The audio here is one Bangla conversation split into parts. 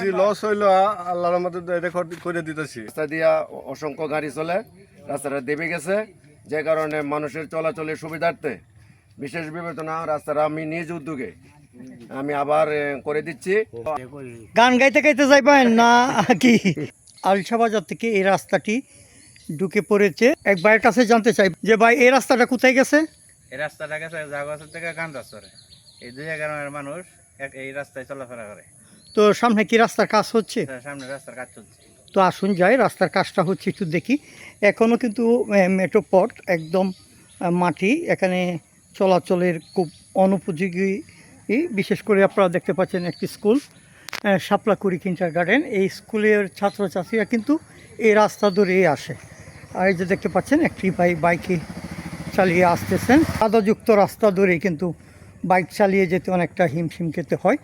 জি লস হইল আল্লাহর মধ্যে এটা করে দিতেছি। রাস্তা দিয়া অসংখ্য গাড়ি চলে রাস্তাটা দেবে গেছে। যে কারণে মানুষের চলাচলের সুবিধার্থে বিশেষ বিবেচনা রাস্তাটা আমি নিজ উদ্যোগে আমি আবার করে দিচ্ছি। গান গাইতে গাইতে যাইবেন না কি? আলসা বাজার থেকে এই রাস্তাটি ঢুকে পড়েছে। এক ভাইয়ের কাছে জানতে চাই যে ভাই এই রাস্তাটা কোথায় গেছে? এই রাস্তাটা গেছে জাগোয়াসের থেকে গান্ধাস্তরে এই দুই গ্রামের মানুষ এক এই রাস্তায় চলাফেরা করে। তো সামনে কি রাস্তার কাজ হচ্ছে? সামনে রাস্তার কাজ চলছে। তো আসুন যাই রাস্তার কাজটা হচ্ছে একটু দেখি। এখনও কিন্তু মেট্রো পথ একদম মাটি এখানে চলাচলের খুব অনুপযোগী বিশেষ করে আপনারা দেখতে পাচ্ছেন একটি স্কুল শাপলাকুড়ি কিন্টার গার্ডেন। এই স্কুলের ছাত্রছাত্রীরা কিন্তু এই রাস্তা ধরেই আসে। আর এই যে দেখতে পাচ্ছেন একটি ভাই বাইকে চালিয়ে আসতেছেন। কাদাযুক্ত রাস্তা ধরেই কিন্তু বাইক চালিয়ে যেতে অনেকটা হিমশিম খেতে হয়।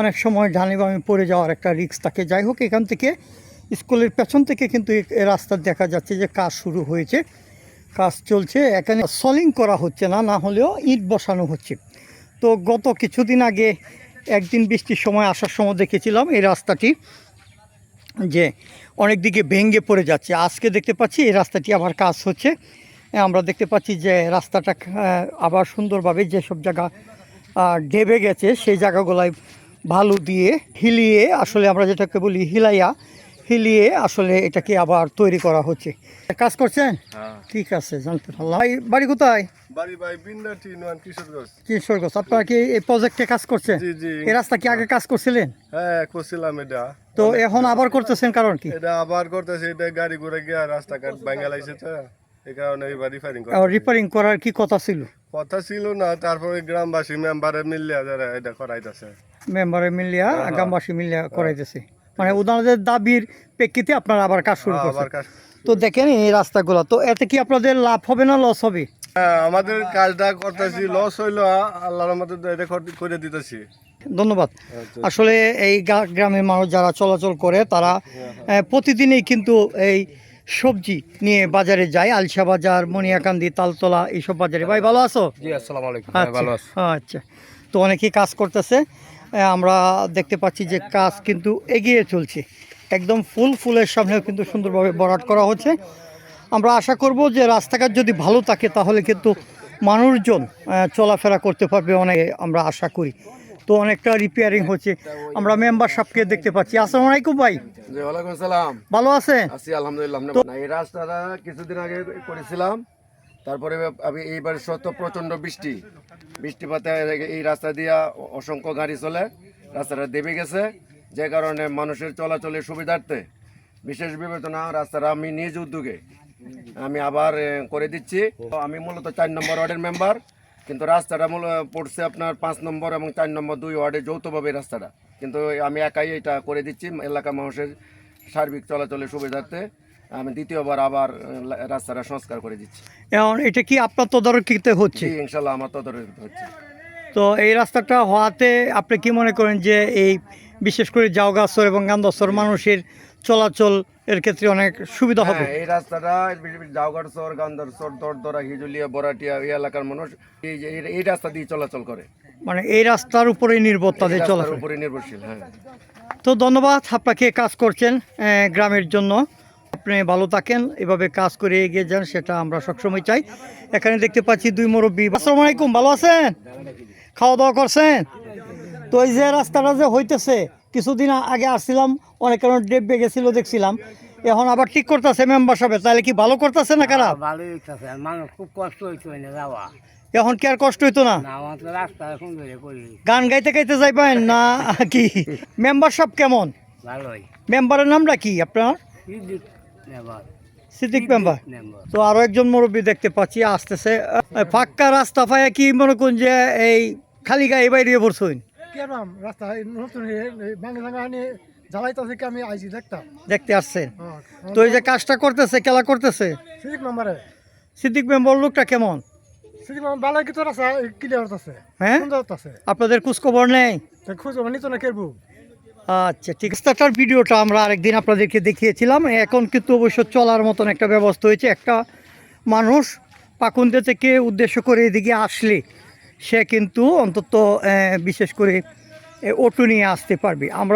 অনেক সময় ডানে বামে পড়ে যাওয়ার একটা রিস্ক থাকে। যাই হোক, এখান থেকে স্কুলের পেছন থেকে কিন্তু রাস্তা দেখা যাচ্ছে যে কাজ শুরু হয়েছে। কাজ চলছে, এখানে সলিং করা হচ্ছে না না হলেও ইট বসানো হচ্ছে। তো গত কিছুদিন আগে একদিন বৃষ্টির সময় আসার সময় দেখেছিলাম এই রাস্তাটি যে অনেক দিকে ভেঙে পড়ে যাচ্ছে। আজকে দেখতে পাচ্ছি এই রাস্তাটি আবার কাজ হচ্ছে। আমরা দেখতে পাচ্ছি যে রাস্তাটা আবার সুন্দরভাবে যেসব জায়গা ডেবে গেছে, সেই জায়গাগুলোয় ভালো দিয়ে হিলিয়ে আসলে আমরা যেটাকে বলি হিলাইয়া হিলিয়ে আসলে এটাকে আবার তৈরি করা হচ্ছে। কাজ করছেন? ঠিক আছে জানতে পারলাম। ভাই, বাড়ি কোথায়? কিশোরগঞ্জ। আপনারা কি এই প্রজেক্টে কাজ করছেন? এই রাস্তা কি আগে কাজ করছিলেন? হ্যাঁ করছিলাম এটা। তো এখন আবার করতেছেন কারণ কি? এটা আবার করতেছে এটা গাড়ি গিয়া রাস্তাঘাট ভাঙা লাগছে তো এই কারণে এবার রিপেয়ারিং করার কি কথা ছিল? কথা ছিল না তারপরে গ্রামবাসী মেম্বারে মিলিয়া যারা এটা করাইতেছে। মেম্বারে মিলিয়া গ্রামবাসী মিলিয়া করাইতেছে। মানে ওনাদের দাবির প্রেক্ষিতে আপনারা আবার কাজ শুরু হ্যাঁ, করছেন। তো দেখেন এই রাস্তাগুলো তো এতে কি আপনাদের লাভ হবে না লস হবে? হ্যাঁ আমাদের কাজটা করতেছি লস হইল আল্লাহর মধ্যে এটা করে দিতেছি। ধন্যবাদ। আচ্ছা। আসলে এই গ্রামের মানুষ যারা চলাচল করে তারা প্রতিদিনই কিন্তু এই সবজি নিয়ে বাজারে যায় আলসা বাজার মনিয়াকান্দি তালতলা এইসব বাজারে। ভাই ভালো আছো? জি আচ্ছা আচ্ছা। তো অনেকেই কাজ করতেছে। আমরা দেখতে পাচ্ছি যে কাজ কিন্তু এগিয়ে চলছে। একদম ফুল ফুলের সামনেও কিন্তু সুন্দরভাবে বরাট করা হচ্ছে। আমরা আশা করব যে রাস্তাঘাট যদি ভালো থাকে তাহলে কিন্তু মানুষজন চলাফেরা করতে পারবে অনেক আমরা আশা করি। তো অনেকটা রিপেয়ারিং হচ্ছে। আমরা মেম্বার সাহেবকে দেখতে পাচ্ছি। আসসালামু আলাইকুম ভাই। ওয়ালাইকুম সালাম ভালো আছেন আছি আলহামদুলিল্লাহ এই রাস্তাটা কিছুদিন আগে করেছিলাম। তারপরে আমি এইবার সত্য প্রচণ্ড বৃষ্টি। বৃষ্টিপাতে এই রাস্তা দিয়া অসংখ্য গাড়ি চলে। রাস্তাটা দেবে গেছে। যে কারণে মানুষের চলাচলের সুবিধার্থে বিশেষ বিবেচনা রাস্তাটা আমি নিজ উদ্যোগে আমি আবার করে দিচ্ছি। আমি মূলত চার নম্বর ওয়ার্ডের মেম্বার কিন্তু রাস্তাটা মূল পড়ছে আপনার পাঁচ নম্বর এবং চার নম্বর দুই ওয়ার্ডে যৌথভাবে রাস্তাটা। কিন্তু আমি একাই এটা করে দিচ্ছি এলাকা মানুষের সার্বিক চলাচলের সুবিধার্থে। আমি দ্বিতীয়বার আবার রাস্তাটা সংস্কার করে দিচ্ছি। এখন এটা কি আপনার তদারকিতে হচ্ছে? ইনশাল্লাহ আমার তদারকি হচ্ছে। তো এই রাস্তাটা হওয়াতে আপনি কি মনে করেন যে এই বিশেষ করে জাওগাছর এবং গান্ধাসর মানুষের চলাচল এর ক্ষেত্রে অনেক সুবিধা হবে। হ্যাঁ, এই রাস্তাটা জাওগাড় চর গান্ধার চর দরদরা হিজুলিয়া বরাটিয়া এই এলাকার মানুষ এই যে এই- এই রাস্তা দিয়ে চলাচল করে। মানে এই রাস্তার উপরেই নির্ভর তাদের চলাচল উপরে নির্ভরশীল হ্যাঁ। তো ধন্যবাদ আপনাকে কাজ করছেন গ্রামের জন্য। আপনি ভালো থাকেন এভাবে কাজ করে এগিয়ে যান সেটা আমরা সবসময় চাই। এখানে দেখতে পাচ্ছি দুই মুরব্বী। আসসালামু আলাইকুম ভালো আছেন? খাওয়া দাওয়া করছেন? তো এই যে রাস্তাটা যে হইতেছে কিছুদিন আগে আসছিলাম অনেক কারণ ডেপ গেছিল দেখছিলাম। এখন আবার ঠিক করতেছে মেম্বার সাহেব তাহলে কি ভালো করতেছে না খারাপ? ভালোই হইতেছে মানুষ খুব কষ্ট হইতো না যাওয়া। এখন কি আর কষ্ট হইতো না? গান গাইতে গাইতে যাইবেন না কি? মেম্বার সাহেব কেমন? ভালোই। মেম্বারের নামটা কি আপনার? সিদ্দিক মেম্বার। তো আরও একজন মুরব্বী দেখতে পাচ্ছি আসতেছে। আহ, ফাঁকা রাস্তা পায়া কি মনে করুন যে এই খালি গায়ে বাইরে পড়ছুন? কেরাম রাস্তা নতুন ভাঙে ভাঙা নিয়ে আমি আইছি দেখতাম দেখতে আসছেন তো এই যে কাজটা করতেছে খেলা করতেছে? সিভিক নম্বরে সিদ্দিক মেম্বার লোকটা কেমন? সিভিক নম্বর বালা কি তোর আছে? ক্লিয়ার আছে হ্যাঁ? সুন্দর আছে আপনাদের খোঁজখবর নেই? খুঁজ নিত না কেরবু আচ্ছা ঠিক আছে। ভিডিওটা আমরা আরেকদিন আপনাদেরকে দেখিয়েছিলাম। এখন কিন্তু অবশ্য চলার মতন একটা ব্যবস্থা হয়েছে। একটা মানুষ পাকুন্দে থেকে উদ্দেশ্য করে এদিকে আসলে। সে কিন্তু অন্তত বিশেষ করে অটো নিয়ে আসতে পারবে। আমরা